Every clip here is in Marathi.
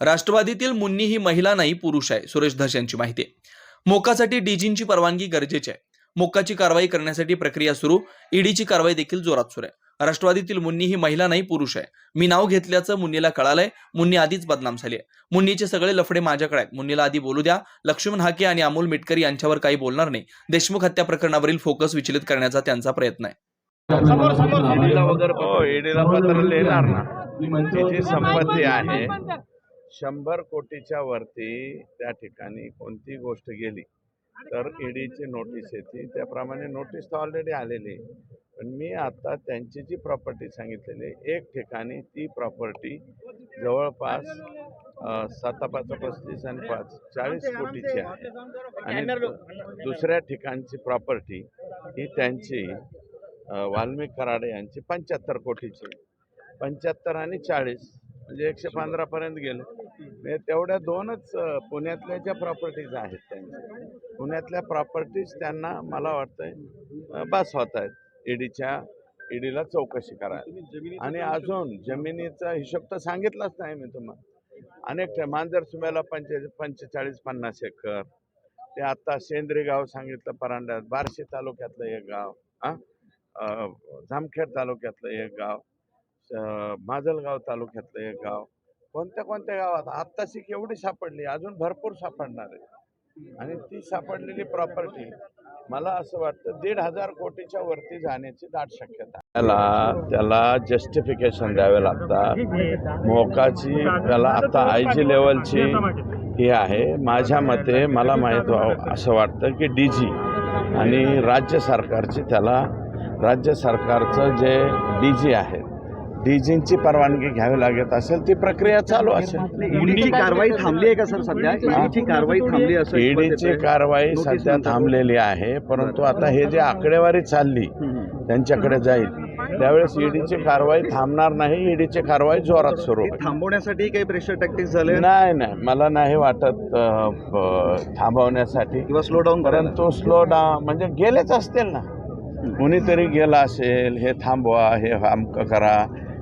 राष्ट्रवादीतील मुन्नी ही महिला नाही पुरुष आहे सुरेश धस यांची माहिती मोकासाठी डीजींची परवानगी गरजेची आहे. मोकाची कारवाई करण्यासाठी प्रक्रिया सुरू ईडीची कारवाई देखील जोरात सुरू आहे. राष्ट्रवादीतील मुन्नी ही महिला नाही पुरुष आहे. मी नाव घेतल्याचं मुन्नीला कळालंय मुन्नी आधीच बदनाम झाली आहे. मुन्नीचे सगळे लफडे माझ्याकडे आहेत. मुन्नीला आधी बोलू द्या. लक्ष्मण हाके आणि अमोल मिटकरी यांच्यावर काही बोलणार नाही. देशमुख हत्या प्रकरणावरील फोकस विचलित करण्याचा त्यांचा प्रयत्न आहे. हो ईडीला पत्र लिहिणार ना. तिची संपत्ती आहे. शंभर कोटीच्या वरती त्या ठिकाणी कोणती गोष्ट गेली तर ईडीची नोटीस येते. त्याप्रमाणे नोटीस तर ऑलरेडी आलेली आहे. पण मी आता त्यांची जी प्रॉपर्टी सांगितलेली आहे, एक ठिकाणी ती प्रॉपर्टी जवळपास अ, साता पाच पस्तीस आणि पाच चाळीस कोटीची आहे आणि दुसऱ्या ठिकाणची प्रॉपर्टी ही त्यांची वाल्मिक कराडे यांची पंच्याहत्तर कोटीची पंच्याहत्तर आणि चाळीस म्हणजे एकशे पंधरापर्यंत गेले. म्हणजे तेवढ्या दोनच पुण्यातल्या ज्या प्रॉपर्टीज आहेत त्यांच्या पुण्यातल्या प्रॉपर्टीज त्यांना मला वाटतंय बस होत आहेत. ईडीच्या ईडीला चौकशी करायला. आणि अजून जमिनीचा हिशोब तर सांगितलाच नाही मी तुम्हाला अनेक मांजर सुमेला पंचे पंचेचाळीस पन्नास एकर. ते आता सेंद्री गाव सांगितलं परांड्यात बार्शी तालुक्यातलं एक गाव हां जामखेड तालुक्यातलं एक गाव. माजलगाव तालुक्यातलं एक गाव. कोणत्या कोणत्या गावात? आत्ताशी केवढी सापडली? अजून भरपूर सापडणार आहे. आणि ती सापडलेली प्रॉपर्टी मला असं वाटतं दीड हजार कोटीच्या वरती जाण्याची दाट शक्यता त्याला त्याला जस्टिफिकेशन द्यावे लागतात. मोकाची त्याला आता आय जी लेवलची ही आहे. माझ्या मते मला माहीत व्हावं असं वाटतं की डी जी आणि राज्य सरकारची त्याला राज्य सरकारचं जे डी जी आहे डी जींची परवानगी घ्यावी लागत असेल ती प्रक्रिया चालू असेल. ईडीची कारवाई थांबली आहे का सर सध्या? ईडीची कारवाई थांबली असं ईडीची कारवाई सध्या थांबलेली आहे परंतु आता हे जे आकडेवारी चालली त्यांच्याकडे जाईल. त्यावेळेस ईडीची कारवाई थांबणार नाही ईडीची कारवाई जोरात सुरू थांबवण्यासाठी काही प्रेशर टॅक्टिक्स झाले नाही नाही. मला नाही वाटत थांबवण्यासाठी. किंवा स्लो डाऊन परंतु स्लो डाऊन म्हणजे गेलेच असतील ना. कुणीतरी गेला असेल हे थांबवा हे अमकं करा.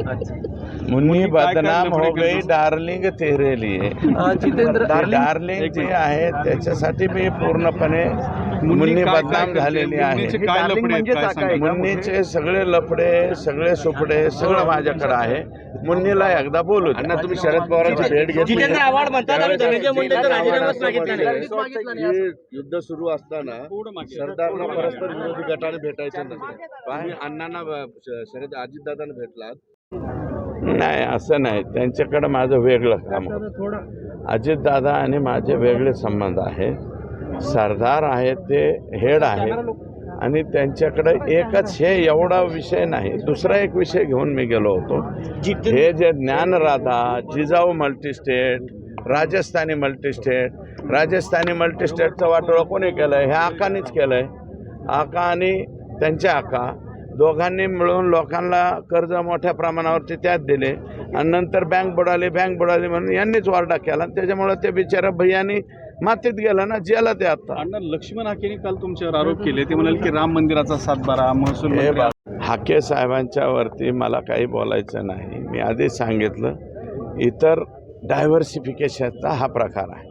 मुन्नी बदनाम हो गई डार्लिंग तेरे लिए जितेंद्र डार्लिंग जी आहे त्याच्यासाठी मी पूर्णपणे मुन्नी बदनाम झालेली आहे? मुन्नीचे सगळे लफडे सगळे सुपडे सगळं माझ्याकडे आहे. मुन्नीला एकदा बोलू द्या. तुम्ही शरद पवारांची भेट घेतली. युद्ध सुरू असताना सरदारला परस्पर विरोधी गटाने भेटायचं नसतं अण्णांना शरद अजितदादांना भेटलात. नाही असं नाही. त्यांच्याकडे माझं वेगळं काम अजितदादा आणि माझे वेगळे संबंध आहे. सरदार आहे ते हेड आहे. आणि त्यांच्याकडे एकच हे एवढा विषय नाही. दुसरा एक विषय घेऊन मी गेलो होतो. हे जे ज्ञानराधा जिजाऊ मल्टीस्टेट राजस्थानी मल्टीस्टेट राजस्थानी मल्टीस्टेटचं वाटोळं कोणी केलं आहे हे आकानीच केलं आहे आका आणि त्यांच्या आका. दोघांनी मिळून लोकांना कर्ज मोठ्या प्रमाणावरती त्यात दिले. आणि नंतर बँक बुडाली बँक बुडाली म्हणून यांनीच वारडा केला. आणि त्याच्यामुळं ते बिचारा भैयानी मातीत गेलं ना जेला ते आता. अण्णा लक्ष्मण हाकेने काल तुमच्यावर आरोप केले. ते म्हणाले की राम मंदिराचा सातबारा महसूल हे हाके साहेबांच्या वरती मला काही बोलायचं नाही. मी आधीच सांगितलं इतर डायव्हर्सिफिकेशनचा हा प्रकार आहे.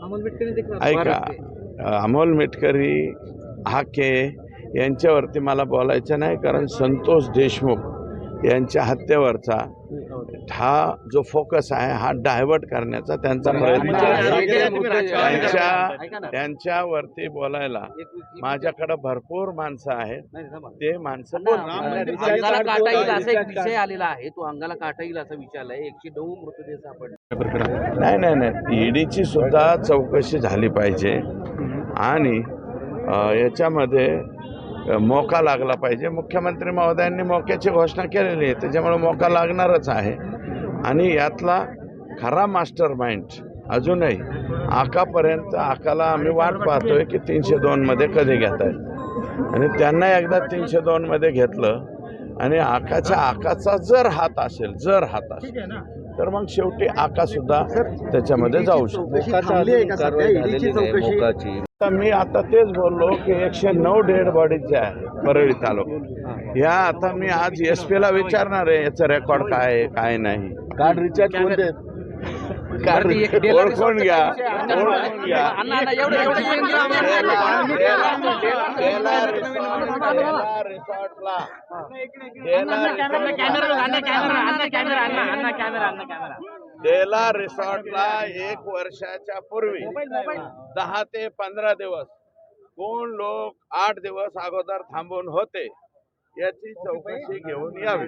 ऐका अमोल मिटकरी हाके यांच्यावरती मला बोलायचं नाही कारण संतोष देशमुख यांच्या हत्येवरचा हा जो फोकस आहे हा डायव्हर्ट करण्याचा त्यांचा प्रयत्न आहे. त्यांच्या त्यांच्यावरती बोलायला माझ्याकडे भरपूर माणसं आहेत. ते माणसं बोलतील. अंगाला काटा येईल असा एक विषय आलेला आहे. तो अंगाला काटा येईल असा विषय आलाय एकशे नऊ मृतदेह सापडले. नाही नाही नाही. ईडीची सुद्धा चौकशी झाली पाहिजे. आणि याच्यामध्ये मोका लागला पाहिजे. मुख्यमंत्री महोदयांनी मोक्याची घोषणा केलेली आहे. त्याच्यामुळे मोका लागणारच आहे. आणि यातला खरा मास्टर माइंड अजूनही आकापर्यंत आकाला आम्ही वाट पाहतोय की तीनशे दोनमध्ये कधी घेत आहेत आणि त्यांना एकदा तीनशे दोनमध्ये घेतलं आणि आकाच्या आकाचा जर हात असेल जर हात असेल तर मग शेवटी आका सुद्धा त्याच्यामध्ये जाऊ शकतो. आता मी आता तेच बोललो की एकशे नऊ डेड बॉडीज ज्या आहेत परळी तालुक्यात ह्या आता मी आज एस ला विचारणार आहे याचं रेकॉर्ड काय आहे काय नाही कार्ड रिचार्ज कोणते ओळखून घ्या आहे. ओळखून घ्या अण्णा, अण्णा, एवढं- एवढं केंद्र आम्हाला- डेला रिसॉर्ट- डेला रिसॉर्टला. डेला रिसॉर्टला. एक वर्षाच्या पूर्वी. दहा ते पंधरा दिवस. कोण लोक आठ दिवस अगोदर थांबून होते याची चौकशी घेऊन यावी.